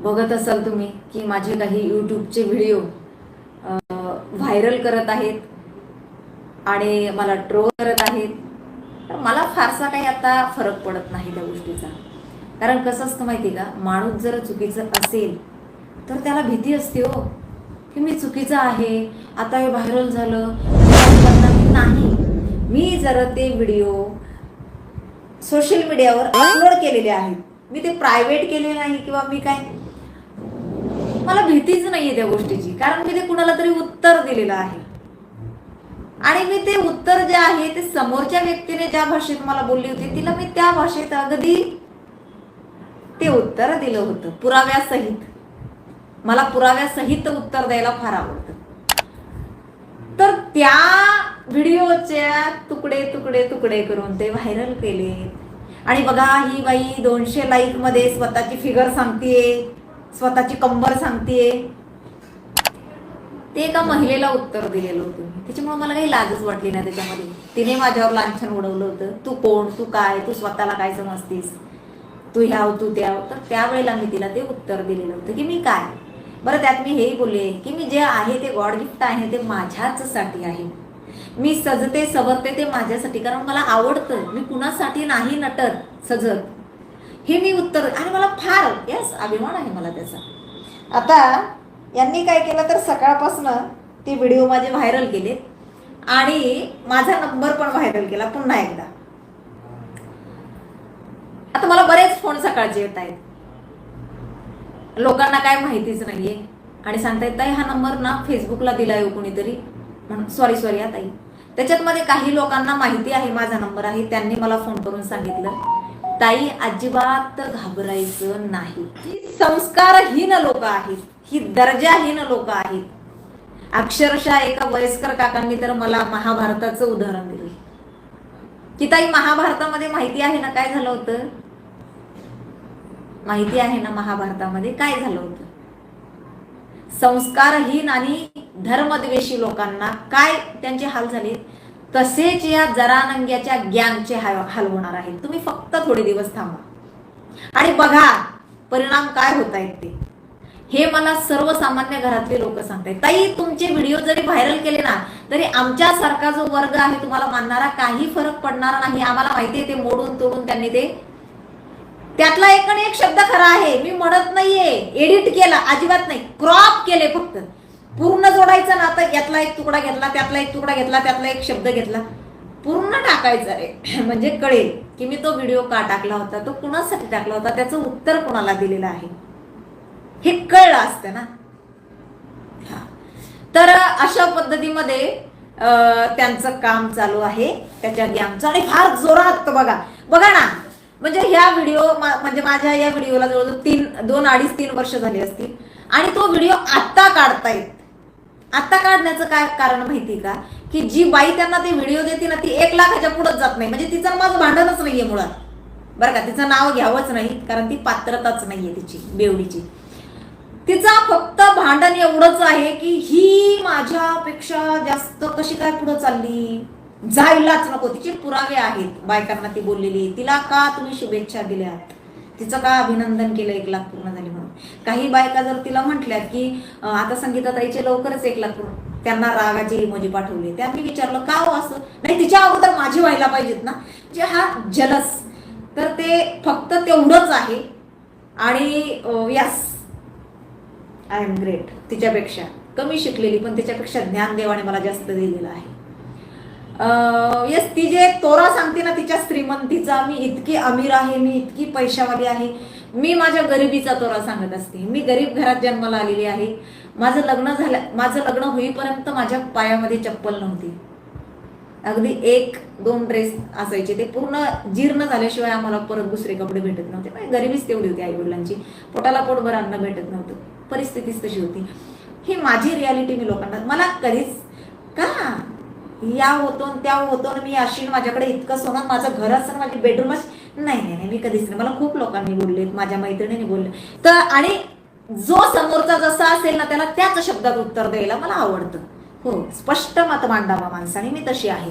बघत असाल तुम्ही की माझे काही यूट्यूबचे व्हिडिओ व्हायरल करत आहेत आणि मला ट्रोल करत आहेत. तर मला फारसा काही आता फरक पडत नाही त्या गोष्टीचा. कारण कसं असतं माहिती का? माणूस जर चुकीचं असेल तर त्याला भीती असते हो की मी चुकीचं आहे आता हे व्हायरल झालं. नाही. मी जर ते व्हिडिओ सोशल मीडियावर अपलोड केलेले आहेत. मी ते प्रायव्हेट केले नाही किंवा मी काय मला भीतीच नाहीये त्या गोष्टीची. कारण मी ते कुणाला तरी उत्तर दिलेलं आहे. आणि मी ते उत्तर जे आहे ते समोरच्या व्यक्तीने ज्या भाषेत मला बोलली होती तिला मी त्या भाषेत अगदी ते उत्तर दिलं होतं पुराव्यासहित. मला पुराव्यासहित उत्तर द्यायला फार आवडतं. तर त्या व्हिडिओच्या तुकडे तुकडे तुकडे करून ते व्हायरल केले. आणि बघा ही बाई दोनशे लाईकमध्ये स्वतःची फिगर सांगतेय. स्वतःची कंबर सांगतेय. ते एका महिलेला उत्तर दिलेलं होतं. त्याच्यामुळे मला काही लाजच वाटली नाही त्याच्यामध्ये. तिने माझ्यावर लांछन उडवलं होतं. तू कोण? तू काय? तू स्वतःला काय समजतीस? तू ह्याव तू त्याव. तर त्यावेळेला मी तिला ते उत्तर दिलेलं होतं की मी काय? बरं त्यात मी हेही बोलले की मी जे आहे ते गॉड गिफ्ट आहे ते माझ्याचसाठी आहे. मी सजते सवरते ते माझ्यासाठी कारण मला आवडतं. मी कुणासाठी नाही नटत सजत. हे मी उत्तर आणि मला फार यस अभिमान आहे मला त्याचा. आता यांनी काय केलं तर सकाळपासून ते व्हिडिओ माझे व्हायरल केले आणि माझा नंबर पण व्हायरल केला पुन्हा एकदा. आता मला बरेच फोन सकाळचे येत आहेत. लोकांना काय माहितीच नाहीये. आणि सांगता येत हा नंबर ना फेसबुकला दिलाय हो कुणीतरी. म्हणून सॉरी सॉरी हा ताई. त्याच्यात मध्ये काही लोकांना माहिती आहे माझा नंबर आहे. त्यांनी मला फोन करून सांगितलं. ताई अजिबात घाबरायचं नाही. ही संस्कारहीन लोक आहेत. ही दर्जाहीन लोक आहेत. अक्षरशः एका वयस्कर काकांनी तर मला महाभारताचं उदाहरण दिलं. की ताई महाभारतामध्ये माहिती आहे ना काय झालं होतं? माहिती आहे ना महाभारतामध्ये काय झालं होतं? संस्कारहीन आणि धर्मद्वेषी लोकांना काय त्यांचे हाल झाले? तसेच या जरानंग्याच्या गँगचे हाल होणार आहेत. तुम्ही फक्त थोडे दिवस थांबा. आणि बघा परिणाम काय होत आहेत ते. हे मला सर्वसामान्य घरातले लोक सांगतायत. ताई तुमचे व्हिडिओ जरी व्हायरल केले ना तरी आमच्यासारखा जो वर्ग आहे तुम्हाला मानणारा काही फरक पडणार नाही. आम्हाला माहिती आहे ते मोडून तोडून त्यांनी ते त्यातला एक आणि एक शब्द खरा आहे. मी म्हणत नाहीये. एडिट केला. अजिबात नाही. क्रॉप केले फक्त. पूर्ण जोडायचं ना आता यातला एक तुकडा घेतला त्यातला एक तुकडा घेतला त्यातला एक शब्द घेतला. पूर्ण टाकायचा रे. म्हणजे कळेल की मी तो व्हिडिओ का टाकला होता तो कुणासाठी टाकला होता त्याचं उत्तर कोणाला दिलेलं आहे? हे कळलं असतं ना. हा. तर अशा पद्धतीमध्ये त्यांचं काम चालू आहे त्याच्या गॅमचं आणि फार जोरात बघा. बघा ना म्हणजे ह्या व्हिडिओ म्हणजे माझ्या या व्हिडिओला जवळजवळ तीन दोन अडीच तीन वर्ष झाली असतील. आणि तो व्हिडिओ आत्ता काढतायत. आता काढण्याचं काय कारण माहिती का? की जी बाई त्यांना ते व्हिडिओ देते ना ती एक लाखाच्या पुढेच जात नाही. म्हणजे तिचं माझं भांडणच नाहीये मुळात. बरं का? तिचं नाव घ्यावंच नाही कारण ती पात्रताच नाहीये तिची बेवडीची. तिचा फक्त भांडण एवढंच आहे की ही माझ्यापेक्षा जास्त कशी काय पुढे चालली? जायलाच नको. तिचे पुरावे आहेत बायकांना ती बोललेली. तिला का तुम्ही शुभेच्छा दिल्यात? तिचं का अभिनंदन केलं एक लाख पूर्ण झाले? काही बायका जर तिला म्हटल्यात की आता संगीताताईचे लवकरच एक लाख त्यांना रागाचे इमोजी पाठवले. त्या मी विचारलं का हो असं? नाही तिच्या अगोदर माझी व्हायला पाहिजेत ना. जे हा जलस तर ते फक्त तेवढंच आहे. आणि यस आय एम ग्रेट तिच्यापेक्षा कमी शिकलेली पण तिच्यापेक्षा ज्ञानदेवाने मला जास्त दिलेलं आहे. यस ती जे तोरा सांगते ना तिच्या श्रीमंतीचा मी इतकी अमीर आहे मी इतकी पैशावाली आहे. मी माझ्या गरिबीचा तोरा सांगत असते. मी गरीब घरात जन्माला आलेली आहे. माझं लग्न झालं माझं लग्न होईपर्यंत माझ्या पायामध्ये चप्पल नव्हती. अगदी एक दोन ड्रेस असायचे. ते पूर्ण जीर्ण झाल्याशिवाय आम्हाला परत दुसरे कपडे भेटत नव्हते. म्हणजे गरिबीच तेवढी होती आई वडिलांची पोटाला पोटभर अन्न भेटत नव्हतं. परिस्थितीच तशी होती. ही माझी रियालिटी मी लोकांना मला कधीच का? या होतो त्या होतो मी अशी माझ्याकडे इतकं सोनं माझं घर असं माझी बेडरूम नाही नाही नाही मी कधीच नाही. मला खूप लोकांनी बोललेत माझ्या मैत्रिणींनी बोलले. तर आणि जो समोरचा जसा असेल ना त्याला त्याच शब्दात उत्तर द्यायला मला आवडतं. हो स्पष्ट मत मांडावा माणसाने मी तशी आहे.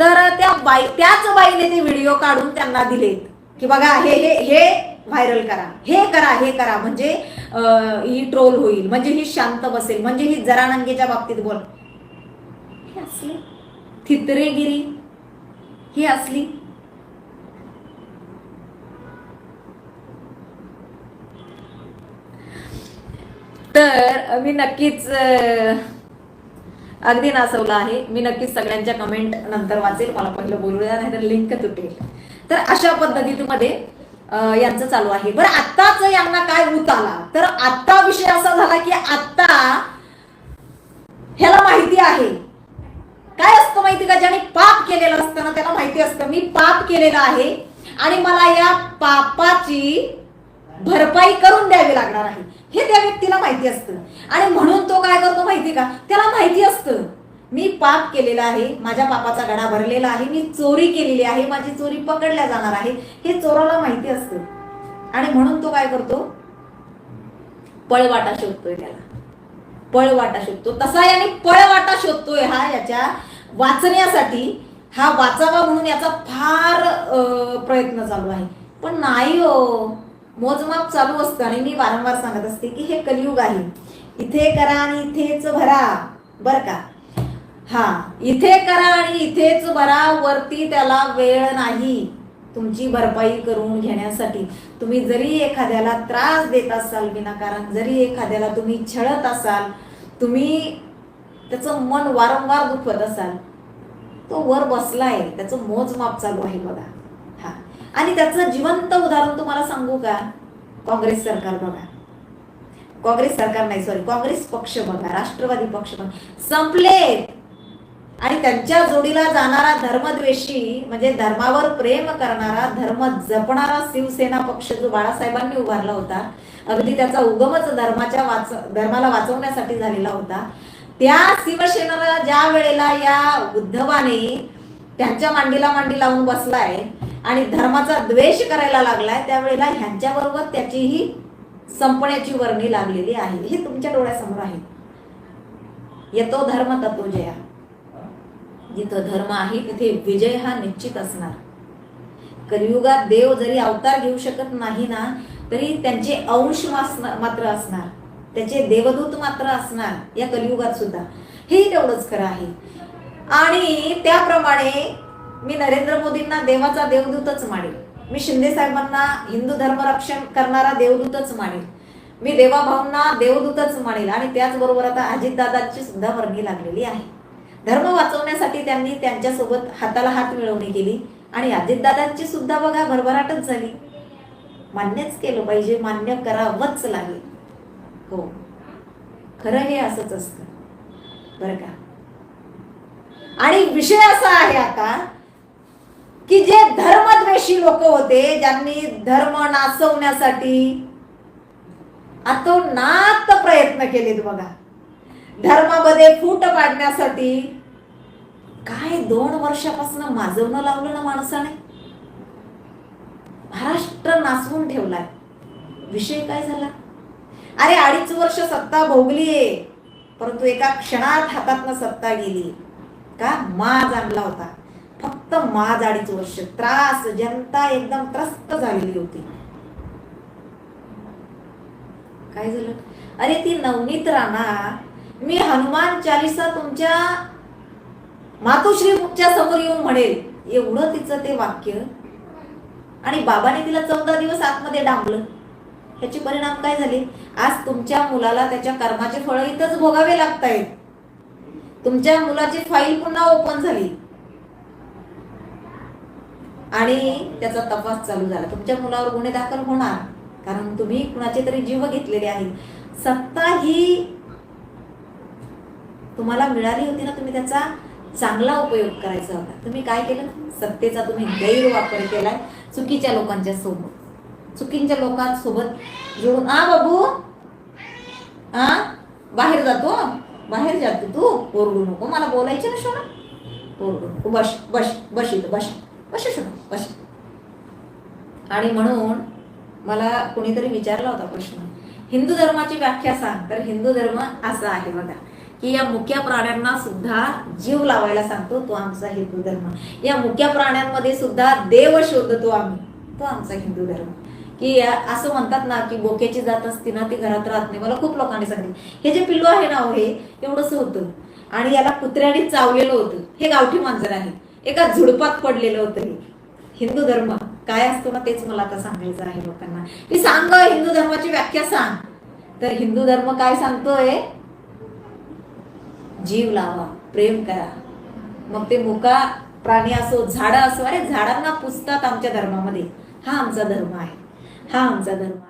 तर त्या बाई त्याच बाईने ते व्हिडिओ काढून त्यांना दिलेत की बघा हे हे हे व्हायरल करा. हे करा हे करा म्हणजे ही ट्रोल होईल म्हणजे ही शांत बसेल म्हणजे ही जरानंगेच्या बाबतीत बोल. हे असली. थितरेगिरी. ही असली. तर मी नक्कीच अगदी नासवलं आहे. मी नक्कीच सगळ्यांच्या कमेंट नंतर वाचेल. मला पहिलं बोलू नाही तर लिंक तुटेल. तर अशा पद्धतीमध्ये यांचं चालू आहे. बरं आत्ताच यांना काय उत आला? तर आत्ता विषय असा झाला की आत्ता ह्याला माहिती आहे. काय असतं माहिती का? ज्याने पाप केलेलं असतं ना त्याला माहिती असतं. मी पाप केलेलं आहे आणि मला या पापाची भरपाई करून द्यावी लागणार आहे. हे त्या व्यक्तीला माहिती असतं. आणि म्हणून तो काय करतो माहिती का? त्याला माहिती असतं. मी पाप केलेला आहे माझ्या पापाचा गडा भरलेला आहे मी चोरी केलेली आहे माझी चोरी पकडल्या जाणार आहे हे चोराला माहिती असतं. आणि म्हणून तो काय करतो? पळवाटा शोधतोय त्याला. पळवाटा शोधतो. तसा याने पळवाटा शोधतोय हा याच्या वाचण्यासाठी. हा वाचावा म्हणून याचा फार प्रयत्न चालू आहे. पण नाही हो. मोजमाप चालू असतं आणि मी वारंवार सांगत असते की हे कलियुग आहे. इथे करा आणि इथेच भरा. बर का? हा इथे करा आणि इथेच भरा. वरती त्याला वेळ नाही. तुमची भरपाई करून घेण्यासाठी. तुम्ही जरी एखाद्याला त्रास देत असाल विनाकारण जरी एखाद्याला तुम्ही छळत असाल तुम्ही त्याचं मन वारंवार दुखवत असाल तो वर बसलाय. त्याचं मोजमाप चालू आहे बघा. आणि त्याचं जिवंत उदाहरण तुम्हाला सांगू का? काँग्रेस सरकार बघा. काँग्रेस सरकार नाही सॉरी काँग्रेस पक्ष बघा राष्ट्रवादी पक्ष बघा. संपले. आणि त्यांच्या जोडीला जाणारा धर्मद्वेषी म्हणजे धर्मावर प्रेम करणारा धर्म जपणारा शिवसेना पक्ष जो बाळासाहेबांनी उभारला होता अगदी त्याचा उगमच धर्माच्या वाच धर्माला वाचवण्यासाठी झालेला होता. त्या शिवसेनेला ज्या वेळेला या उद्धवाने त्यांच्या मांडीला मांडी लावून बसलाय आणि धर्माचा द्वेष करायला लागलाय त्यावेळेला ह्यांच्याबरोबर त्याचीही संपण्याची वर्णी लागलेली आहे. हे तुमच्या डोळ्यासमोर आहे. येतो धर्म तत्व जिथं धर्म आहे तिथे विजय हा निश्चित असणार. कलियुगात देव जरी अवतार घेऊ शकत नाही ना तरी त्यांचे अंश मात्र असणार. त्याचे देवदूत मात्र असणार या कलियुगात सुद्धा. हेही तेवढंच खरं आहे. आणि त्याप्रमाणे मी नरेंद्र मोदींना देवाचा देवदूतच मानेल मी शिंदे साहेबांना हिंदू धर्म रक्षण करणारा देवदूतच मानेल मी देवाभाऊंना देवदूतच मानेल आणि त्याचबरोबर आता अजितदादांची सुद्धा वर्णी लागलेली आहे. धर्म वाचवण्यासाठी त्यांनी त्यांच्यासोबत हाताला हात मिळवणी केली आणि अजितदादांची सुद्धा बघा भरभराटच झाली. मान्यच केलं पाहिजे मान्य करावंच लागेल. हो. खरं हे असंच असतं. बरं का? आणि विषय असा आहे आता की जे धर्मद्वेषी लोक होते ज्यांनी धर्म नाचवण्यासाठी अतोनात प्रयत्न केलेत बघा. धर्मामध्ये फूट पाडण्यासाठी काय दोन वर्षापासून माजवणं लावलं ना माणसाने? महाराष्ट्र नाचवून ठेवलाय. विषय काय झाला? अरे अडीच वर्ष सत्ता भोगलीये परंतु एका क्षणात हातातनं सत्ता गेली. का? माज आणला होता. फक्त माज अडीच वर्ष. त्रास जनता एकदम त्रस्त झालेली होती. काय झालं? अरे ती नवनीत राणा मी हनुमान चालिसा तुमच्या मातोश्रीच्या समोर येऊन म्हणेल. एवढं तिचं ते वाक्य आणि बाबाने तिला चौदा दिवस आतमध्ये डांबलं. ह्याचे परिणाम काय झाले? आज तुमच्या मुलाला त्याच्या कर्माचे फळ इथंच भोगावे लागतायत. तुमच्या मुलाची फाईल पुन्हा ओपन झाली. आणि त्याचा तपास चालू झाला. तुमच्या मुलावर गुन्हे दाखल होणार. कारण तुम्ही कुणाचे तरी जीव घेतलेले आहेत. सत्ता ही तुम्हाला मिळाली होती ना तुम्ही त्याचा चांगला उपयोग करायचा होता. तुम्ही काय केलं? सत्तेचा तुम्ही गैरवापर केलाय चुकीच्या लोकांच्या सोबत. चुकींच्या लोकांसोबत जोडून आ बाबू! आ? बाहेर जातो बाहेर जातो तू. ओरडू नको. मला बोलायचं ना शोना? ओरडू नको. बस बस बस इथं बस. वशिष्ठ शोना आणि म्हणून मला कोणीतरी विचारला होता प्रश्न. हिंदू धर्माची व्याख्या सांग. तर हिंदू धर्म असा आहे बघा की या मुख्या प्राण्यांना सुद्धा जीव लावायला सांगतो तो आमचा हिंदू धर्म. या मुख्या प्राण्यांमध्ये सुद्धा देव शोधतो आम्ही तो आमचा हिंदू धर्म. की असं म्हणतात ना की बोक्याची जात असती ना ती घरात राहत नाही. मला खूप लोकांनी सांगितलं. हे जे पिल्लू आहे ना हो, हे एवढंसं होतं आणि याला कुत्र्याने चावलेलं होतं. हे गावठी मांजर आहे. एका झुडपात पडलेलं होतं हिंदू धर्म काय असतो ना तेच मला आता सांगायचं आहे लोकांना. की सांग हिंदू धर्माची व्याख्या सांग. तर हिंदू धर्म काय सांगतोय? जीव लावा प्रेम करा. मग ते मुका प्राणी असो झाडं असो अरे झाडांना पुजतात आमच्या धर्मामध्ये. हा आमचा धर्म आहे. हा आमचा धर्म आहे